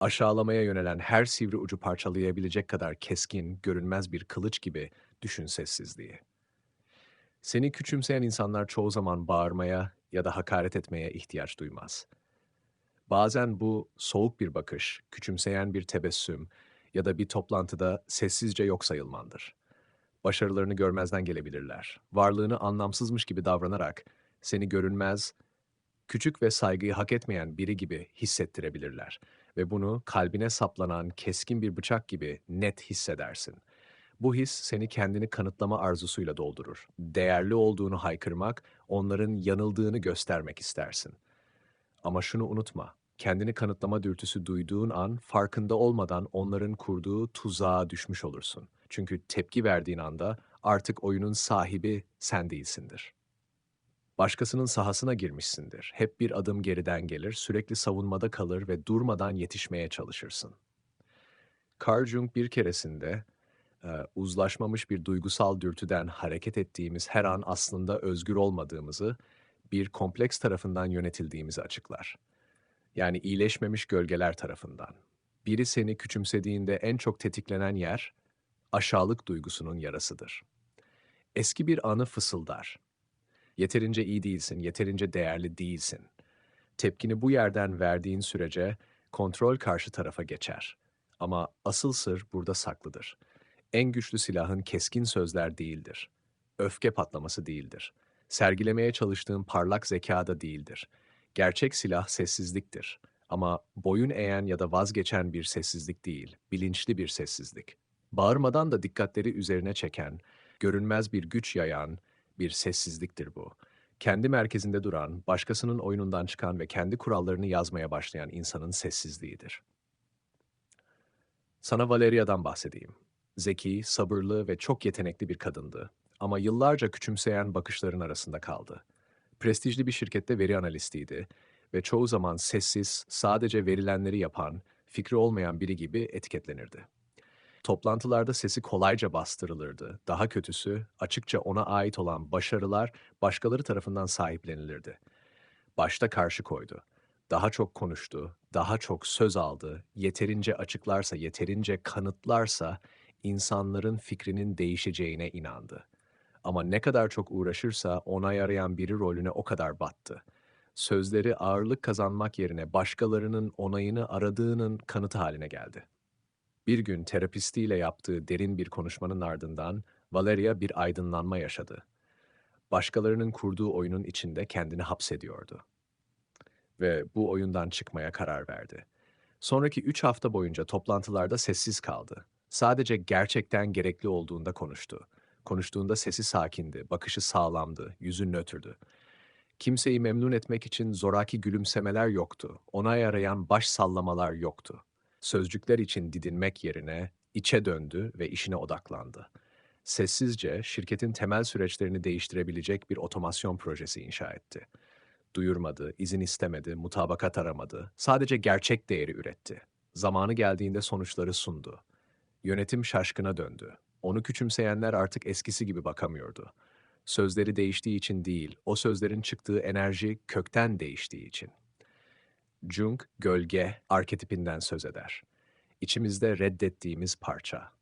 Aşağılamaya yönelen her sivri ucu parçalayabilecek kadar keskin, görünmez bir kılıç gibi düşün sessizliği. Seni küçümseyen insanlar çoğu zaman bağırmaya ya da hakaret etmeye ihtiyaç duymaz. Bazen bu soğuk bir bakış, küçümseyen bir tebessüm ya da bir toplantıda sessizce yok sayılmandır. Başarılarını görmezden gelebilirler. Varlığını anlamsızmış gibi davranarak seni görünmez, küçük ve saygıyı hak etmeyen biri gibi hissettirebilirler ve bunu kalbine saplanan keskin bir bıçak gibi net hissedersin. Bu his seni kendini kanıtlama arzusuyla doldurur. Değerli olduğunu haykırmak, onların yanıldığını göstermek istersin. Ama şunu unutma, kendini kanıtlama dürtüsü duyduğun an farkında olmadan onların kurduğu tuzağa düşmüş olursun. Çünkü tepki verdiğin anda artık oyunun sahibi sen değilsindir. Başkasının sahasına girmişsindir. Hep bir adım geriden gelir, sürekli savunmada kalır ve durmadan yetişmeye çalışırsın. Carl Jung bir keresinde uzlaşmamış bir duygusal dürtüden hareket ettiğimiz her an aslında özgür olmadığımızı, bir kompleks tarafından yönetildiğimizi açıklar. Yani iyileşmemiş gölgeler tarafından. Biri seni küçümsediğinde en çok tetiklenen yer, aşağılık duygusunun yarasıdır. Eski bir anı fısıldar. Yeterince iyi değilsin, yeterince değerli değilsin. Tepkini bu yerden verdiğin sürece kontrol karşı tarafa geçer. Ama asıl sır burada saklıdır. En güçlü silahın keskin sözler değildir. Öfke patlaması değildir. Sergilemeye çalıştığın parlak zekada değildir. Gerçek silah sessizliktir. Ama boyun eğen ya da vazgeçen bir sessizlik değil, bilinçli bir sessizlik. Bağırmadan da dikkatleri üzerine çeken, görünmez bir güç yayan bir sessizliktir bu. Kendi merkezinde duran, başkasının oyunundan çıkan ve kendi kurallarını yazmaya başlayan insanın sessizliğidir. Sana Valeria'dan bahsedeyim. Zeki, sabırlı ve çok yetenekli bir kadındı. Ama yıllarca küçümseyen bakışların arasında kaldı. Prestijli bir şirkette veri analistiydi ve çoğu zaman sessiz, sadece verilenleri yapan, fikri olmayan biri gibi etiketlenirdi. Toplantılarda sesi kolayca bastırılırdı. Daha kötüsü, açıkça ona ait olan başarılar başkaları tarafından sahiplenilirdi. Başta karşı koydu. Daha çok konuştu, daha çok söz aldı, yeterince açıklarsa, yeterince kanıtlarsa insanların fikrinin değişeceğine inandı. Ama ne kadar çok uğraşırsa ona yarayan biri rolüne o kadar battı. Sözleri ağırlık kazanmak yerine başkalarının onayını aradığının kanıtı haline geldi. Bir gün terapistiyle yaptığı derin bir konuşmanın ardından Valeria bir aydınlanma yaşadı. Başkalarının kurduğu oyunun içinde kendini hapsediyordu. Ve bu oyundan çıkmaya karar verdi. Sonraki üç hafta boyunca toplantılarda sessiz kaldı. Sadece gerçekten gerekli olduğunda konuştu. Konuştuğunda sesi sakindi, bakışı sağlamdı, yüzü nötrdü. Kimseyi memnun etmek için zoraki gülümsemeler yoktu. Ona yarayan baş sallamalar yoktu. Sözcükler için didinmek yerine içe döndü ve işine odaklandı. Sessizce şirketin temel süreçlerini değiştirebilecek bir otomasyon projesi inşa etti. Duyurmadı, izin istemedi, mutabakat aramadı. Sadece gerçek değeri üretti. Zamanı geldiğinde sonuçları sundu. Yönetim şaşkına döndü. Onu küçümseyenler artık eskisi gibi bakamıyordu. Sözleri değiştiği için değil, o sözlerin çıktığı enerji kökten değiştiği için. Jung, gölge arketipinden söz eder. İçimizde reddettiğimiz parça.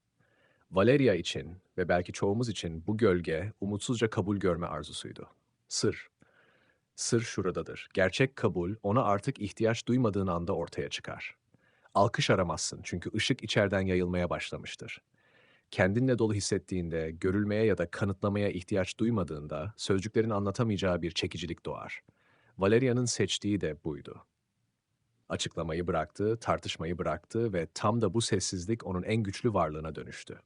Valeria için ve belki çoğumuz için bu gölge umutsuzca kabul görme arzusuydu. Sır. Sır şuradadır. Gerçek kabul ona artık ihtiyaç duymadığın anda ortaya çıkar. Alkış aramazsın çünkü ışık içeriden yayılmaya başlamıştır. Kendinle dolu hissettiğinde, görülmeye ya da kanıtlamaya ihtiyaç duymadığında sözcüklerin anlatamayacağı bir çekicilik doğar. Valeria'nın seçtiği de buydu. Açıklamayı bıraktı, tartışmayı bıraktı ve tam da bu sessizlik onun en güçlü varlığına dönüştü.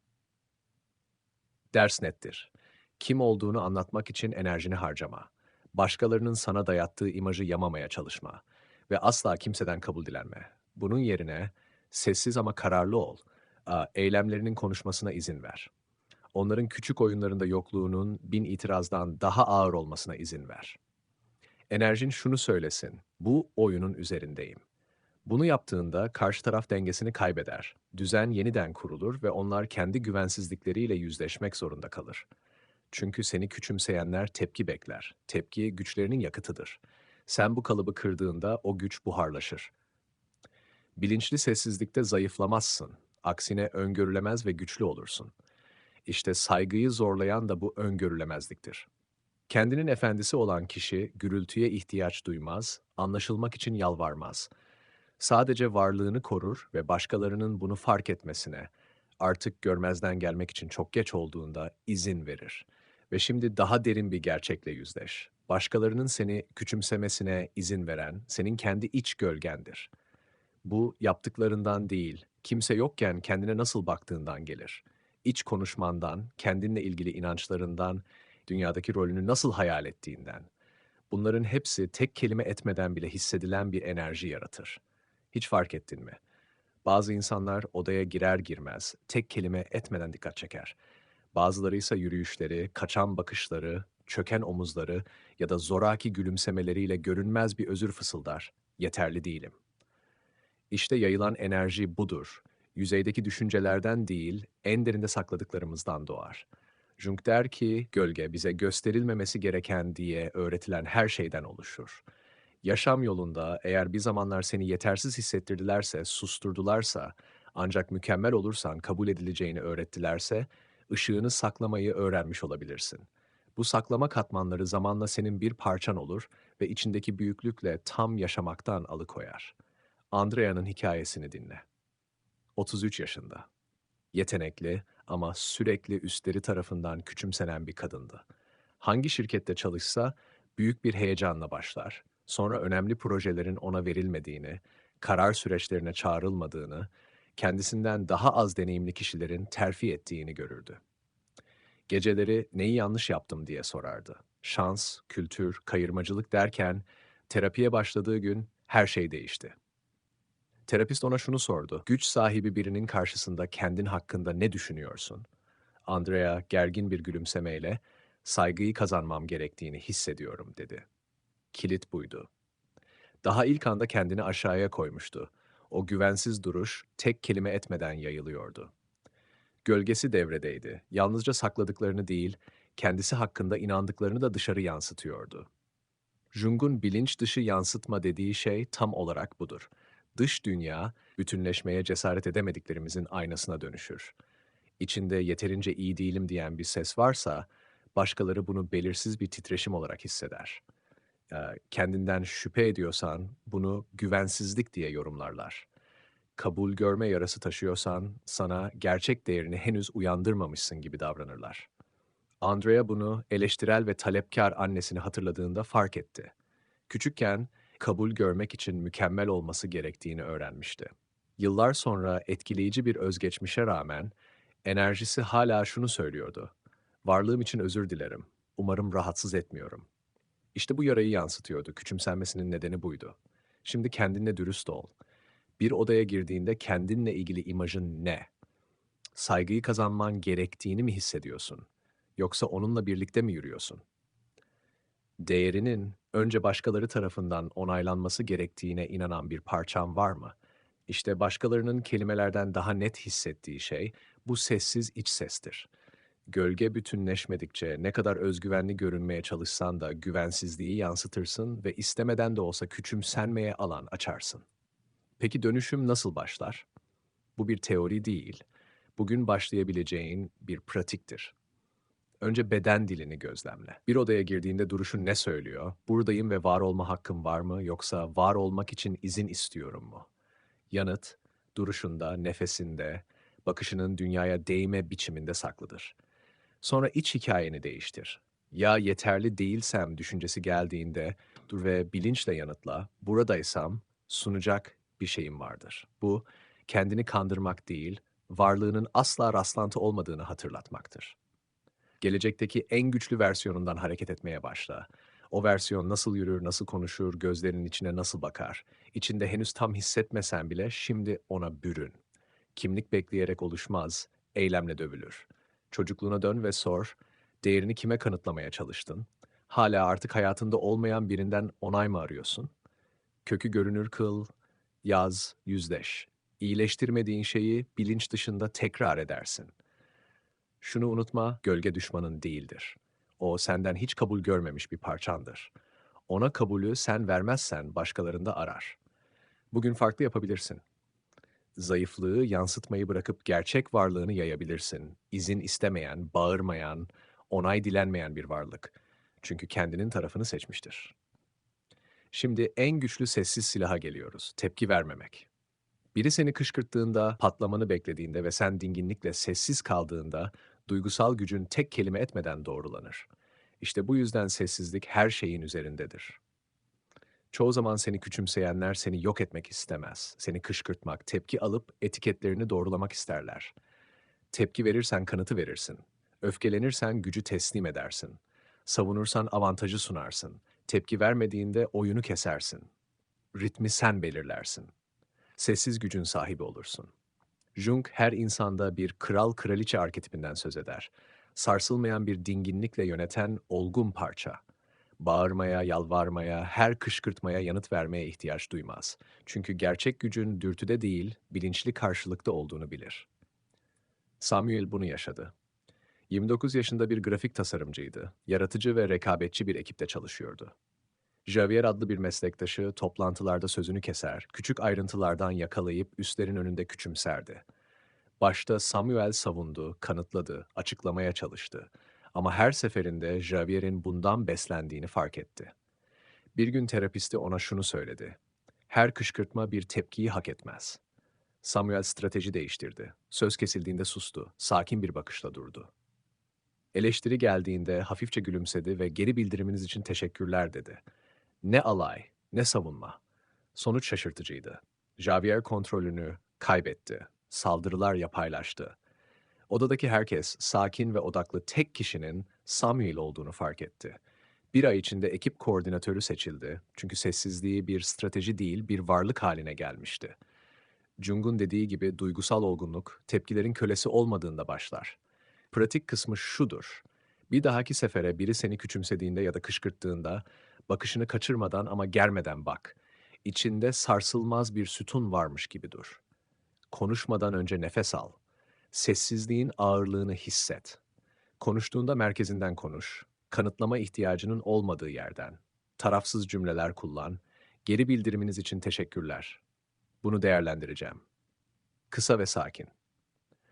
Ders nettir. Kim olduğunu anlatmak için enerjini harcama. Başkalarının sana dayattığı imajı yamamaya çalışma ve asla kimseden kabul dilenme. Bunun yerine sessiz ama kararlı ol. Eylemlerinin konuşmasına izin ver. Onların küçük oyunlarında yokluğunun bin itirazdan daha ağır olmasına izin ver. Enerjin şunu söylesin, bu oyunun üzerindeyim. Bunu yaptığında karşı taraf dengesini kaybeder. Düzen yeniden kurulur ve onlar kendi güvensizlikleriyle yüzleşmek zorunda kalır. Çünkü seni küçümseyenler tepki bekler. Tepki güçlerinin yakıtıdır. Sen bu kalıbı kırdığında o güç buharlaşır. Bilinçli sessizlikte zayıflamazsın. Aksine öngörülemez ve güçlü olursun. İşte saygıyı zorlayan da bu öngörülemezliktir. Kendinin efendisi olan kişi gürültüye ihtiyaç duymaz, anlaşılmak için yalvarmaz. Sadece varlığını korur ve başkalarının bunu fark etmesine, artık görmezden gelmek için çok geç olduğunda izin verir. Ve şimdi daha derin bir gerçekle yüzleş. Başkalarının seni küçümsemesine izin veren senin kendi iç gölgendir. Bu yaptıklarından değil, kimse yokken kendine nasıl baktığından gelir. İç konuşmandan, kendinle ilgili inançlarından, dünyadaki rolünü nasıl hayal ettiğinden. Bunların hepsi tek kelime etmeden bile hissedilen bir enerji yaratır. Hiç fark ettin mi? Bazı insanlar odaya girer girmez tek kelime etmeden dikkat çeker. Bazıları ise yürüyüşleri, kaçan bakışları, çöken omuzları ya da zoraki gülümsemeleriyle görünmez bir özür fısıldar. Yeterli değilim. İşte yayılan enerji budur. Yüzeydeki düşüncelerden değil, en derinde sakladıklarımızdan doğar. Jung der ki, gölge bize gösterilmemesi gereken diye öğretilen her şeyden oluşur. Yaşam yolunda eğer bir zamanlar seni yetersiz hissettirdilerse, susturdularsa, ancak mükemmel olursan kabul edileceğini öğrettilerse, ışığını saklamayı öğrenmiş olabilirsin. Bu saklama katmanları zamanla senin bir parçan olur ve içindeki büyüklükle tam yaşamaktan alıkoyar. Andrea'nın hikayesini dinle. 33 yaşında. Yetenekli ama sürekli üstleri tarafından küçümsenen bir kadındı. Hangi şirkette çalışsa büyük bir heyecanla başlar. Sonra önemli projelerin ona verilmediğini, karar süreçlerine çağrılmadığını, kendisinden daha az deneyimli kişilerin terfi ettiğini görürdü. Geceleri neyi yanlış yaptım diye sorardı. Şans, kültür, kayırmacılık derken terapiye başladığı gün her şey değişti. Terapist ona şunu sordu. Güç sahibi birinin karşısında kendin hakkında ne düşünüyorsun? Andrea gergin bir gülümsemeyle saygıyı kazanmam gerektiğini hissediyorum dedi. Kilit buydu. Daha ilk anda kendini aşağıya koymuştu. O güvensiz duruş tek kelime etmeden yayılıyordu. Gölgesi devredeydi. Yalnızca sakladıklarını değil, kendisi hakkında inandıklarını da dışarı yansıtıyordu. Jung'un bilinç dışı yansıtma dediği şey tam olarak budur. Dış dünya, bütünleşmeye cesaret edemediklerimizin aynasına dönüşür. İçinde yeterince iyi değilim diyen bir ses varsa, başkaları bunu belirsiz bir titreşim olarak hisseder. Kendinden şüphe ediyorsan, bunu güvensizlik diye yorumlarlar kabul görme yarası taşıyorsan sana gerçek değerini henüz uyandırmamışsın gibi davranırlar. Andrea bunu eleştirel ve talepkar annesini hatırladığında fark etti. Küçükken kabul görmek için mükemmel olması gerektiğini öğrenmişti. Yıllar sonra etkileyici bir özgeçmişe rağmen enerjisi hala şunu söylüyordu. Varlığım için özür dilerim. Umarım rahatsız etmiyorum. İşte bu yarayı yansıtıyordu. Küçümsenmesinin nedeni buydu. Şimdi kendinle dürüst ol bir odaya girdiğinde kendinle ilgili imajın ne? Saygıyı kazanman gerektiğini mi hissediyorsun? Yoksa onunla birlikte mi yürüyorsun? Değerinin önce başkaları tarafından onaylanması gerektiğine inanan bir parçan var mı? İşte başkalarının kelimelerden daha net hissettiği şey bu sessiz iç sestir. Gölge bütünleşmedikçe ne kadar özgüvenli görünmeye çalışsan da güvensizliği yansıtırsın ve istemeden de olsa küçümsenmeye alan açarsın. Peki dönüşüm nasıl başlar? Bu bir teori değil. Bugün başlayabileceğin bir pratiktir. Önce beden dilini gözlemle. Bir odaya girdiğinde duruşun ne söylüyor? Buradayım ve var olma hakkım var mı yoksa var olmak için izin istiyorum mu? Yanıt duruşunda, nefesinde, bakışının dünyaya değme biçiminde saklıdır. Sonra iç hikayeni değiştir. Ya yeterli değilsem düşüncesi geldiğinde dur ve bilinçle yanıtla. Buradaysam sunacak bir şeyim vardır. Bu, kendini kandırmak değil, varlığının asla rastlantı olmadığını hatırlatmaktır. Gelecekteki en güçlü versiyonundan hareket etmeye başla. O versiyon nasıl yürür, nasıl konuşur, gözlerinin içine nasıl bakar? İçinde henüz tam hissetmesen bile şimdi ona bürün. Kimlik bekleyerek oluşmaz, eylemle dövülür. Çocukluğuna dön ve sor, değerini kime kanıtlamaya çalıştın? Hala artık hayatında olmayan birinden onay mı arıyorsun? Kökü görünür kıl, Yaz, yüzleş. İyileştirmediğin şeyi bilinç dışında tekrar edersin. Şunu unutma, gölge düşmanın değildir. O senden hiç kabul görmemiş bir parçandır. Ona kabulü sen vermezsen başkalarında arar. Bugün farklı yapabilirsin. Zayıflığı yansıtmayı bırakıp gerçek varlığını yayabilirsin. İzin istemeyen, bağırmayan, onay dilenmeyen bir varlık. Çünkü kendinin tarafını seçmiştir. Şimdi en güçlü sessiz silaha geliyoruz. Tepki vermemek. Biri seni kışkırttığında, patlamanı beklediğinde ve sen dinginlikle sessiz kaldığında duygusal gücün tek kelime etmeden doğrulanır. İşte bu yüzden sessizlik her şeyin üzerindedir. Çoğu zaman seni küçümseyenler seni yok etmek istemez. Seni kışkırtmak, tepki alıp etiketlerini doğrulamak isterler. Tepki verirsen kanıtı verirsin. Öfkelenirsen gücü teslim edersin. Savunursan avantajı sunarsın. Tepki vermediğinde oyunu kesersin. Ritmi sen belirlersin. Sessiz gücün sahibi olursun. Jung her insanda bir kral kraliçe arketipinden söz eder. Sarsılmayan bir dinginlikle yöneten olgun parça. Bağırmaya, yalvarmaya, her kışkırtmaya yanıt vermeye ihtiyaç duymaz. Çünkü gerçek gücün dürtüde değil, bilinçli karşılıkta olduğunu bilir. Samuel bunu yaşadı. 29 yaşında bir grafik tasarımcıydı. Yaratıcı ve rekabetçi bir ekipte çalışıyordu. Javier adlı bir meslektaşı toplantılarda sözünü keser, küçük ayrıntılardan yakalayıp üstlerin önünde küçümserdi. Başta Samuel savundu, kanıtladı, açıklamaya çalıştı. Ama her seferinde Javier'in bundan beslendiğini fark etti. Bir gün terapisti ona şunu söyledi. Her kışkırtma bir tepkiyi hak etmez. Samuel strateji değiştirdi. Söz kesildiğinde sustu, sakin bir bakışla durdu. Eleştiri geldiğinde hafifçe gülümsedi ve geri bildiriminiz için teşekkürler dedi. Ne alay, ne savunma. Sonuç şaşırtıcıydı. Javier kontrolünü kaybetti. Saldırılar yapaylaştı. Odadaki herkes sakin ve odaklı tek kişinin Samuel olduğunu fark etti. Bir ay içinde ekip koordinatörü seçildi. Çünkü sessizliği bir strateji değil, bir varlık haline gelmişti. Jung'un dediği gibi duygusal olgunluk, tepkilerin kölesi olmadığında başlar. Pratik kısmı şudur. Bir dahaki sefere biri seni küçümsediğinde ya da kışkırttığında, bakışını kaçırmadan ama germeden bak. İçinde sarsılmaz bir sütun varmış gibi dur. Konuşmadan önce nefes al. Sessizliğin ağırlığını hisset. Konuştuğunda merkezinden konuş. Kanıtlama ihtiyacının olmadığı yerden. Tarafsız cümleler kullan. Geri bildiriminiz için teşekkürler. Bunu değerlendireceğim. Kısa ve sakin.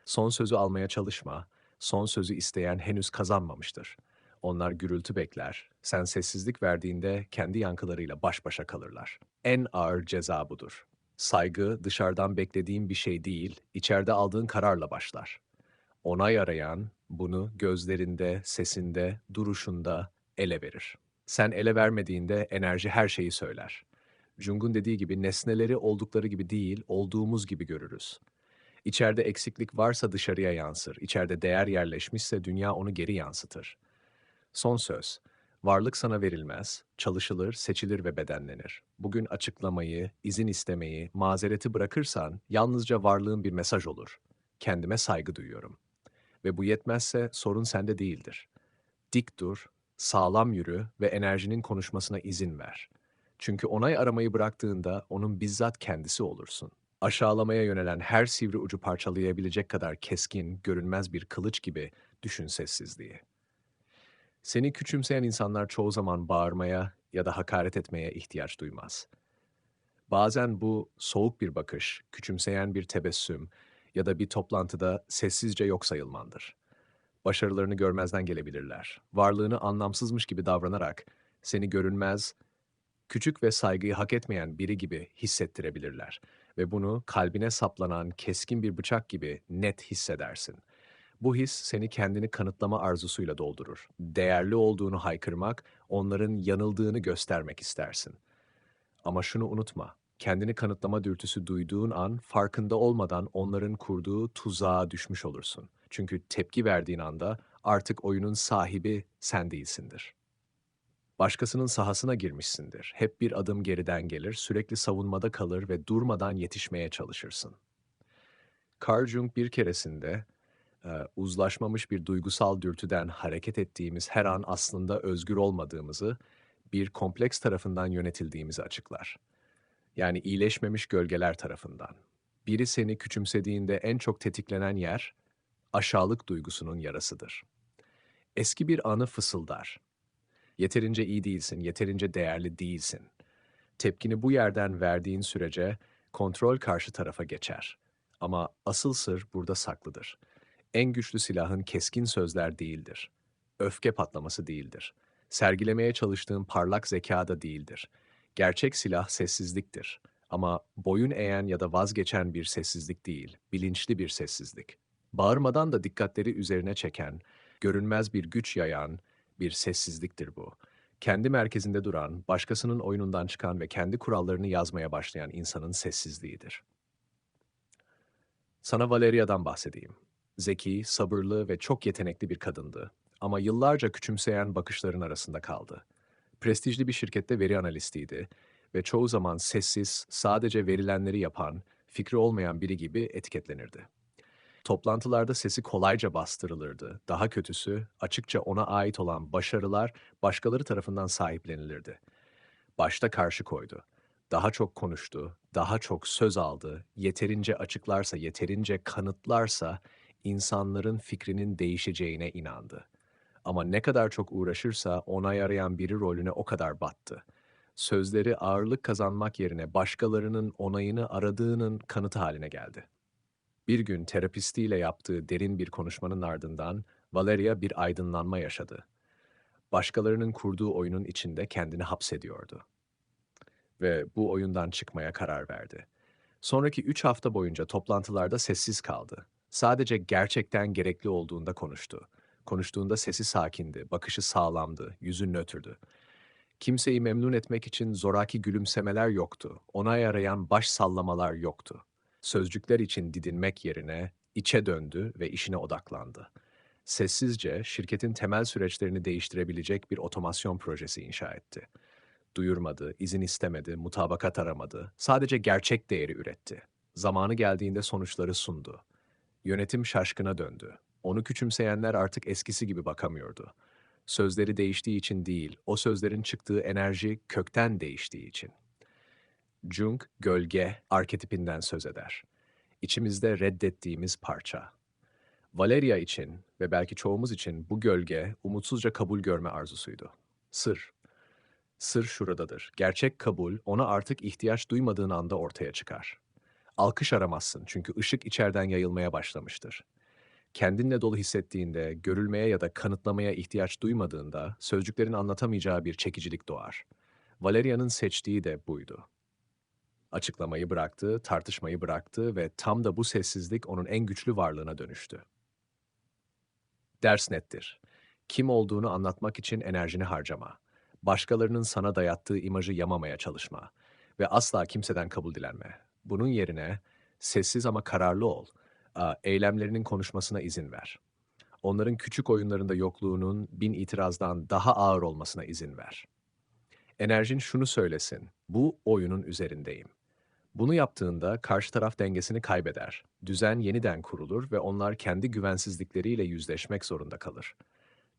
Son sözü almaya çalışma. Son sözü isteyen henüz kazanmamıştır. Onlar gürültü bekler. Sen sessizlik verdiğinde kendi yankılarıyla baş başa kalırlar. En ağır ceza budur. Saygı dışarıdan beklediğin bir şey değil, içeride aldığın kararla başlar. Onay arayan bunu gözlerinde, sesinde, duruşunda ele verir. Sen ele vermediğinde enerji her şeyi söyler. Jung'un dediği gibi nesneleri oldukları gibi değil, olduğumuz gibi görürüz. İçeride eksiklik varsa dışarıya yansır. İçeride değer yerleşmişse dünya onu geri yansıtır. Son söz. Varlık sana verilmez, çalışılır, seçilir ve bedenlenir. Bugün açıklamayı, izin istemeyi, mazereti bırakırsan yalnızca varlığın bir mesaj olur. Kendime saygı duyuyorum. Ve bu yetmezse sorun sende değildir. Dik dur, sağlam yürü ve enerjinin konuşmasına izin ver. Çünkü onay aramayı bıraktığında onun bizzat kendisi olursun. Aşağılamaya yönelen her sivri ucu parçalayabilecek kadar keskin, görünmez bir kılıç gibi düşün sessizliği. Seni küçümseyen insanlar çoğu zaman bağırmaya ya da hakaret etmeye ihtiyaç duymaz. Bazen bu soğuk bir bakış, küçümseyen bir tebessüm ya da bir toplantıda sessizce yok sayılmandır. Başarılarını görmezden gelebilirler. Varlığını anlamsızmış gibi davranarak seni görünmez, küçük ve saygıyı hak etmeyen biri gibi hissettirebilirler ve bunu kalbine saplanan keskin bir bıçak gibi net hissedersin. Bu his seni kendini kanıtlama arzusuyla doldurur. Değerli olduğunu haykırmak, onların yanıldığını göstermek istersin. Ama şunu unutma, kendini kanıtlama dürtüsü duyduğun an farkında olmadan onların kurduğu tuzağa düşmüş olursun. Çünkü tepki verdiğin anda artık oyunun sahibi sen değilsindir. Başkasının sahasına girmişsindir. Hep bir adım geriden gelir, sürekli savunmada kalır ve durmadan yetişmeye çalışırsın. Carl Jung bir keresinde uzlaşmamış bir duygusal dürtüden hareket ettiğimiz her an aslında özgür olmadığımızı, bir kompleks tarafından yönetildiğimizi açıklar. Yani iyileşmemiş gölgeler tarafından. Biri seni küçümsediğinde en çok tetiklenen yer, aşağılık duygusunun yarasıdır. Eski bir anı fısıldar. Yeterince iyi değilsin, yeterince değerli değilsin. Tepkini bu yerden verdiğin sürece kontrol karşı tarafa geçer Ama asıl sır burada saklıdır. En güçlü silahın keskin sözler değildir. Öfke patlaması değildir. Sergilemeye çalıştığın parlak zeka da değildir. Gerçek silah sessizliktir. Ama boyun eğen ya da vazgeçen bir sessizlik değil, bilinçli bir sessizlik. Bağırmadan da dikkatleri üzerine çeken, görünmez bir güç yayan bir sessizliktir bu. Kendi merkezinde duran, başkasının oyunundan çıkan ve kendi kurallarını yazmaya başlayan insanın sessizliğidir. Sana Valeria'dan bahsedeyim. Zeki, sabırlı ve çok yetenekli bir kadındı. Ama yıllarca küçümseyen bakışların arasında kaldı. Prestijli bir şirkette veri analistiydi ve çoğu zaman sessiz, sadece verilenleri yapan, fikri olmayan biri gibi etiketlenirdi. Toplantılarda sesi kolayca bastırılırdı. Daha kötüsü, açıkça ona ait olan başarılar başkaları tarafından sahiplenilirdi. Başta karşı koydu. Daha çok konuştu, daha çok söz aldı, yeterince açıklarsa, yeterince kanıtlarsa insanların fikrinin değişeceğine inandı. Ama ne kadar çok uğraşırsa ona yarayan biri rolüne o kadar battı. Sözleri ağırlık kazanmak yerine başkalarının onayını aradığının kanıtı haline geldi. Bir gün terapistiyle yaptığı derin bir konuşmanın ardından Valeria bir aydınlanma yaşadı. Başkalarının kurduğu oyunun içinde kendini hapsediyordu. Ve bu oyundan çıkmaya karar verdi. Sonraki üç hafta boyunca toplantılarda sessiz kaldı. Sadece gerçekten gerekli olduğunda konuştu. Konuştuğunda sesi sakindi, bakışı sağlamdı, yüzü nötrdü. Kimseyi memnun etmek için zoraki gülümsemeler yoktu. Ona yarayan baş sallamalar yoktu. Sözcükler için didinmek yerine içe döndü ve işine odaklandı. Sessizce şirketin temel süreçlerini değiştirebilecek bir otomasyon projesi inşa etti. Duyurmadı, izin istemedi, mutabakat aramadı. Sadece gerçek değeri üretti. Zamanı geldiğinde sonuçları sundu. Yönetim şaşkına döndü. Onu küçümseyenler artık eskisi gibi bakamıyordu. Sözleri değiştiği için değil, o sözlerin çıktığı enerji kökten değiştiği için. Jung, gölge arketipinden söz eder. İçimizde reddettiğimiz parça. Valeria için ve belki çoğumuz için bu gölge umutsuzca kabul görme arzusuydu. Sır. Sır şuradadır. Gerçek kabul ona artık ihtiyaç duymadığın anda ortaya çıkar. Alkış aramazsın çünkü ışık içeriden yayılmaya başlamıştır. Kendinle dolu hissettiğinde, görülmeye ya da kanıtlamaya ihtiyaç duymadığında sözcüklerin anlatamayacağı bir çekicilik doğar. Valeria'nın seçtiği de buydu. Açıklamayı bıraktı, tartışmayı bıraktı ve tam da bu sessizlik onun en güçlü varlığına dönüştü. Ders nettir. Kim olduğunu anlatmak için enerjini harcama. Başkalarının sana dayattığı imajı yamamaya çalışma ve asla kimseden kabul dilenme. Bunun yerine sessiz ama kararlı ol. Eylemlerinin konuşmasına izin ver. Onların küçük oyunlarında yokluğunun bin itirazdan daha ağır olmasına izin ver. Enerjin şunu söylesin, bu oyunun üzerindeyim. Bunu yaptığında karşı taraf dengesini kaybeder. Düzen yeniden kurulur ve onlar kendi güvensizlikleriyle yüzleşmek zorunda kalır.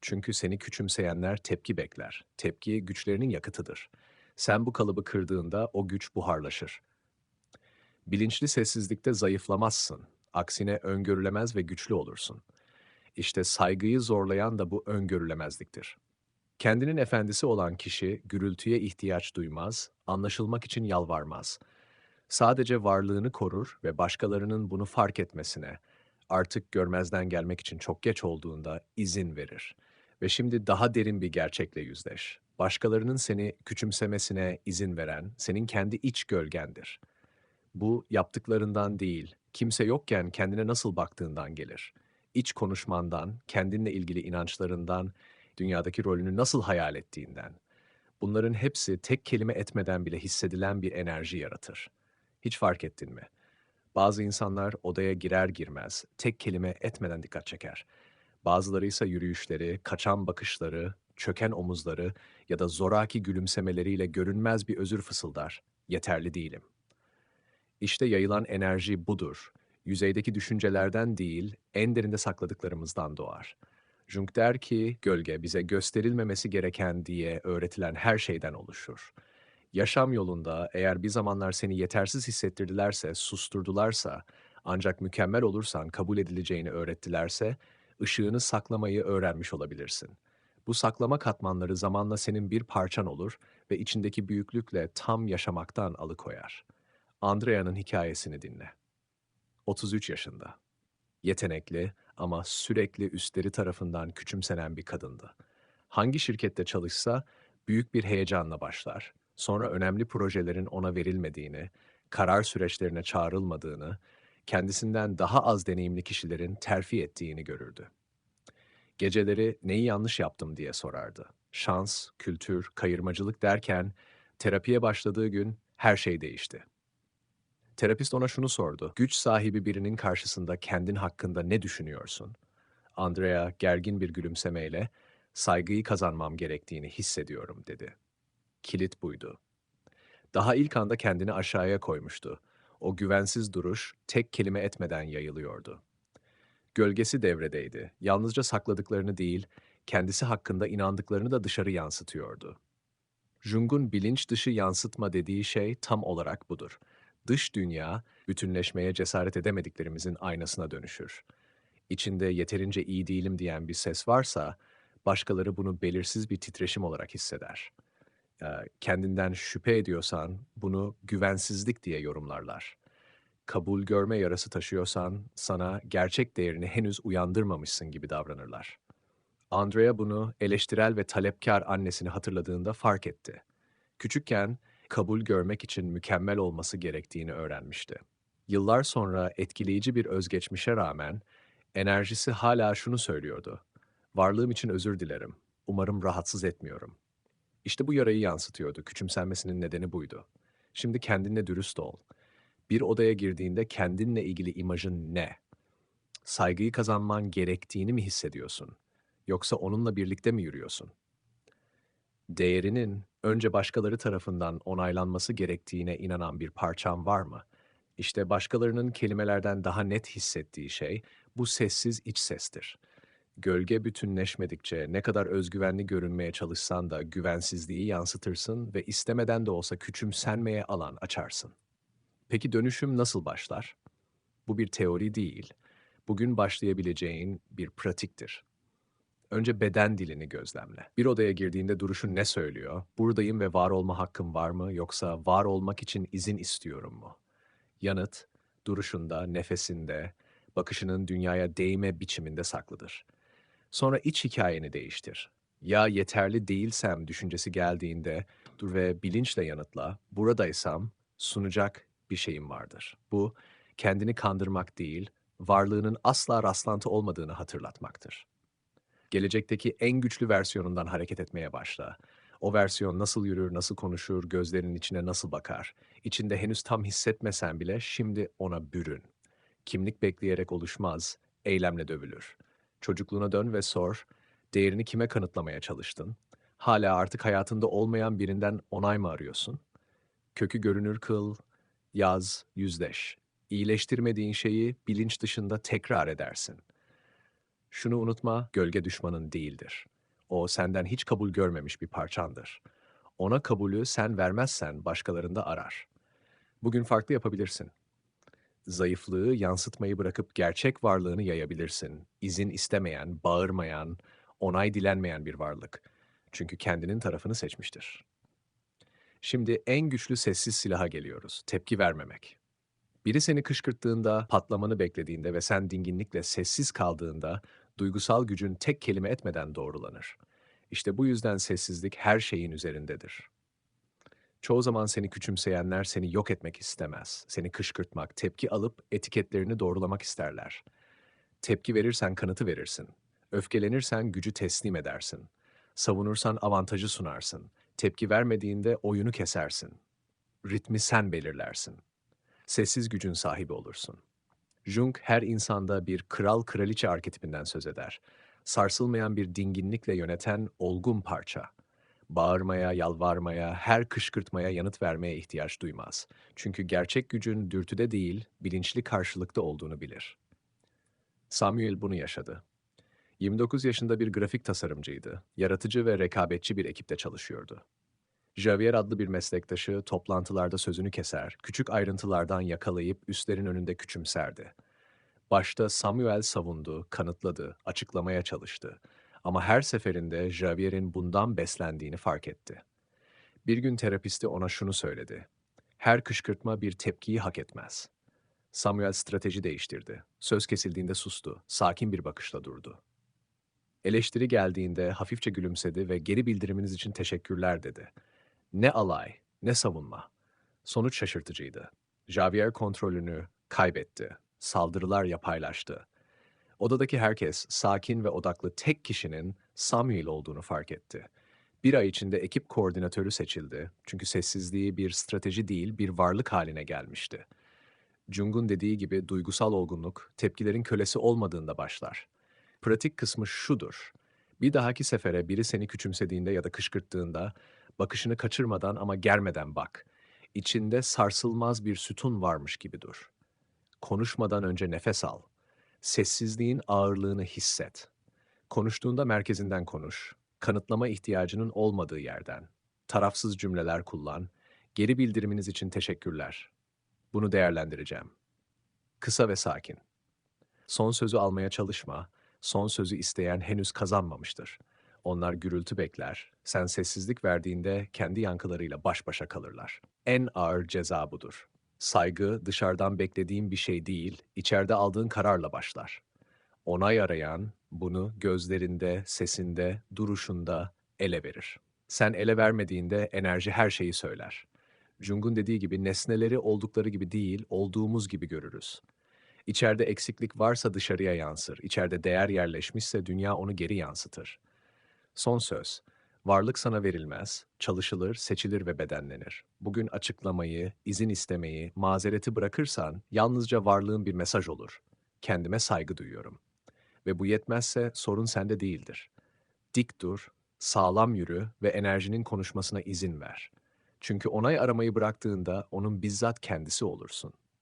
Çünkü seni küçümseyenler tepki bekler. Tepki güçlerinin yakıtıdır. Sen bu kalıbı kırdığında o güç buharlaşır. Bilinçli sessizlikte zayıflamazsın. Aksine öngörülemez ve güçlü olursun. İşte saygıyı zorlayan da bu öngörülemezliktir. Kendinin efendisi olan kişi gürültüye ihtiyaç duymaz, anlaşılmak için yalvarmaz.'' Sadece varlığını korur ve başkalarının bunu fark etmesine, artık görmezden gelmek için çok geç olduğunda izin verir. Ve şimdi daha derin bir gerçekle yüzleş. Başkalarının seni küçümsemesine izin veren senin kendi iç gölgendir. Bu yaptıklarından değil, kimse yokken kendine nasıl baktığından gelir. İç konuşmandan, kendinle ilgili inançlarından, dünyadaki rolünü nasıl hayal ettiğinden. Bunların hepsi tek kelime etmeden bile hissedilen bir enerji yaratır.'' Hiç fark ettin mi? Bazı insanlar odaya girer girmez tek kelime etmeden dikkat çeker. Bazıları ise yürüyüşleri, kaçan bakışları, çöken omuzları ya da zoraki gülümsemeleriyle görünmez bir özür fısıldar. Yeterli değilim. İşte yayılan enerji budur. Yüzeydeki düşüncelerden değil, en derinde sakladıklarımızdan doğar. Jung der ki, gölge bize gösterilmemesi gereken diye öğretilen her şeyden oluşur.'' Yaşam yolunda eğer bir zamanlar seni yetersiz hissettirdilerse, susturdularsa, ancak mükemmel olursan kabul edileceğini öğrettilerse, ışığını saklamayı öğrenmiş olabilirsin. Bu saklama katmanları zamanla senin bir parçan olur ve içindeki büyüklükle tam yaşamaktan alıkoyar. Andrea'nın hikayesini dinle. 33 yaşında. Yetenekli ama sürekli üstleri tarafından küçümsenen bir kadındı. Hangi şirkette çalışsa büyük bir heyecanla başlar. Sonra önemli projelerin ona verilmediğini, karar süreçlerine çağrılmadığını, kendisinden daha az deneyimli kişilerin terfi ettiğini görürdü. Geceleri neyi yanlış yaptım diye sorardı. Şans, kültür, kayırmacılık derken terapiye başladığı gün her şey değişti. Terapist ona şunu sordu. Güç sahibi birinin karşısında kendin hakkında ne düşünüyorsun? Andrea gergin bir gülümsemeyle saygıyı kazanmam gerektiğini hissediyorum dedi. Kilit buydu. Daha ilk anda kendini aşağıya koymuştu. O güvensiz duruş tek kelime etmeden yayılıyordu. Gölgesi devredeydi. Yalnızca sakladıklarını değil, kendisi hakkında inandıklarını da dışarı yansıtıyordu. Jung'un bilinç dışı yansıtma dediği şey tam olarak budur. Dış dünya, bütünleşmeye cesaret edemediklerimizin aynasına dönüşür. İçinde yeterince iyi değilim diyen bir ses varsa, başkaları bunu belirsiz bir titreşim olarak hisseder. Kendinden şüphe ediyorsan bunu güvensizlik diye yorumlarlar. Kabul görme yarası taşıyorsan sana gerçek değerini henüz uyandırmamışsın gibi davranırlar. Andrea bunu eleştirel ve talepkar annesini hatırladığında fark etti. Küçükken kabul görmek için mükemmel olması gerektiğini öğrenmişti. Yıllar sonra etkileyici bir özgeçmişe rağmen enerjisi hala şunu söylüyordu. Varlığım için özür dilerim. Umarım rahatsız etmiyorum. İşte bu yarayı yansıtıyordu. Küçümsenmesinin nedeni buydu. Şimdi kendinle dürüst ol. Bir odaya girdiğinde kendinle ilgili imajın ne? Saygıyı kazanman gerektiğini mi hissediyorsun? Yoksa onunla birlikte mi yürüyorsun? Değerinin önce başkaları tarafından onaylanması gerektiğine inanan bir parçam var mı? İşte başkalarının kelimelerden daha net hissettiği şey bu sessiz iç sestir. Gölge bütünleşmedikçe ne kadar özgüvenli görünmeye çalışsan da güvensizliği yansıtırsın ve istemeden de olsa küçümsenmeye alan açarsın. Peki dönüşüm nasıl başlar? Bu bir teori değil. Bugün başlayabileceğin bir pratiktir. Önce beden dilini gözlemle. Bir odaya girdiğinde duruşun ne söylüyor? Buradayım ve var olma hakkım var mı yoksa var olmak için izin istiyorum mu? Yanıt, duruşunda, nefesinde, bakışının dünyaya değme biçiminde saklıdır. Sonra iç hikayeni değiştir. Ya yeterli değilsem düşüncesi geldiğinde dur ve bilinçle yanıtla. Buradaysam sunacak bir şeyim vardır. Bu kendini kandırmak değil, varlığının asla rastlantı olmadığını hatırlatmaktır. Gelecekteki en güçlü versiyonundan hareket etmeye başla. O versiyon nasıl yürür, nasıl konuşur, gözlerinin içine nasıl bakar? İçinde henüz tam hissetmesen bile şimdi ona bürün. Kimlik bekleyerek oluşmaz, eylemle dövülür. Çocukluğuna dön ve sor, değerini kime kanıtlamaya çalıştın? Hala artık hayatında olmayan birinden onay mı arıyorsun? Kökü görünür kıl, yaz, yüzleş. İyileştirmediğin şeyi bilinç dışında tekrar edersin. Şunu unutma, gölge düşmanın değildir. O senden hiç kabul görmemiş bir parçandır. Ona kabulü sen vermezsen başkalarında arar. Bugün farklı yapabilirsin. Zayıflığı yansıtmayı bırakıp gerçek varlığını yayabilirsin. İzin istemeyen, bağırmayan, onay dilenmeyen bir varlık. Çünkü kendinin tarafını seçmiştir. Şimdi en güçlü sessiz silaha geliyoruz. Tepki vermemek. Biri seni kışkırttığında, patlamanı beklediğinde ve sen dinginlikle sessiz kaldığında duygusal gücün tek kelime etmeden doğrulanır. İşte bu yüzden sessizlik her şeyin üzerindedir. Çoğu zaman seni küçümseyenler seni yok etmek istemez. Seni kışkırtmak, tepki alıp etiketlerini doğrulamak isterler. Tepki verirsen kanıtı verirsin. Öfkelenirsen gücü teslim edersin. Savunursan avantajı sunarsın. Tepki vermediğinde oyunu kesersin. Ritmi sen belirlersin. Sessiz gücün sahibi olursun. Jung her insanda bir kral kraliçe arketipinden söz eder. Sarsılmayan bir dinginlikle yöneten olgun parça. Bağırmaya, yalvarmaya, her kışkırtmaya yanıt vermeye ihtiyaç duymaz. Çünkü gerçek gücün dürtüde değil, bilinçli karşılıkta olduğunu bilir. Samuel bunu yaşadı. 29 yaşında bir grafik tasarımcıydı. Yaratıcı ve rekabetçi bir ekipte çalışıyordu. Javier adlı bir meslektaşı toplantılarda sözünü keser, küçük ayrıntılardan yakalayıp üstlerin önünde küçümserdi. Başta Samuel savundu, kanıtladı, açıklamaya çalıştı. Ama her seferinde Javier'in bundan beslendiğini fark etti. Bir gün terapisti ona şunu söyledi. Her kışkırtma bir tepkiyi hak etmez. Samuel strateji değiştirdi. Söz kesildiğinde sustu. Sakin bir bakışla durdu. Eleştiri geldiğinde hafifçe gülümsedi ve geri bildiriminiz için teşekkürler dedi. Ne alay, ne savunma. Sonuç şaşırtıcıydı. Javier kontrolünü kaybetti. Saldırılar yapaylaştı. Odadaki herkes sakin ve odaklı tek kişinin Samuel olduğunu fark etti. Bir ay içinde ekip koordinatörü seçildi. Çünkü sessizliği bir strateji değil, bir varlık haline gelmişti. Jung'un dediği gibi duygusal olgunluk, tepkilerin kölesi olmadığında başlar. Pratik kısmı şudur. Bir dahaki sefere biri seni küçümsediğinde ya da kışkırttığında, bakışını kaçırmadan ama germeden bak. İçinde sarsılmaz bir sütun varmış gibi dur. Konuşmadan önce nefes al. Sessizliğin ağırlığını hisset. Konuştuğunda merkezinden konuş. Kanıtlama ihtiyacının olmadığı yerden. Tarafsız cümleler kullan. Geri bildiriminiz için teşekkürler. Bunu değerlendireceğim. Kısa ve sakin. Son sözü almaya çalışma. Son sözü isteyen henüz kazanmamıştır. Onlar gürültü bekler. Sen sessizlik verdiğinde kendi yankılarıyla baş başa kalırlar. En ağır ceza budur. Saygı dışarıdan beklediğin bir şey değil, içeride aldığın kararla başlar. Onay arayan bunu gözlerinde, sesinde, duruşunda ele verir. Sen ele vermediğinde enerji her şeyi söyler. Jung'un dediği gibi nesneleri oldukları gibi değil, olduğumuz gibi görürüz. İçeride eksiklik varsa dışarıya yansır. İçeride değer yerleşmişse dünya onu geri yansıtır. Son söz. Varlık sana verilmez, çalışılır, seçilir ve bedenlenir. Bugün açıklamayı, izin istemeyi, mazereti bırakırsan yalnızca varlığın bir mesaj olur. Kendime saygı duyuyorum. Ve bu yetmezse sorun sende değildir. Dik dur, sağlam yürü ve enerjinin konuşmasına izin ver. Çünkü onay aramayı bıraktığında onun bizzat kendisi olursun.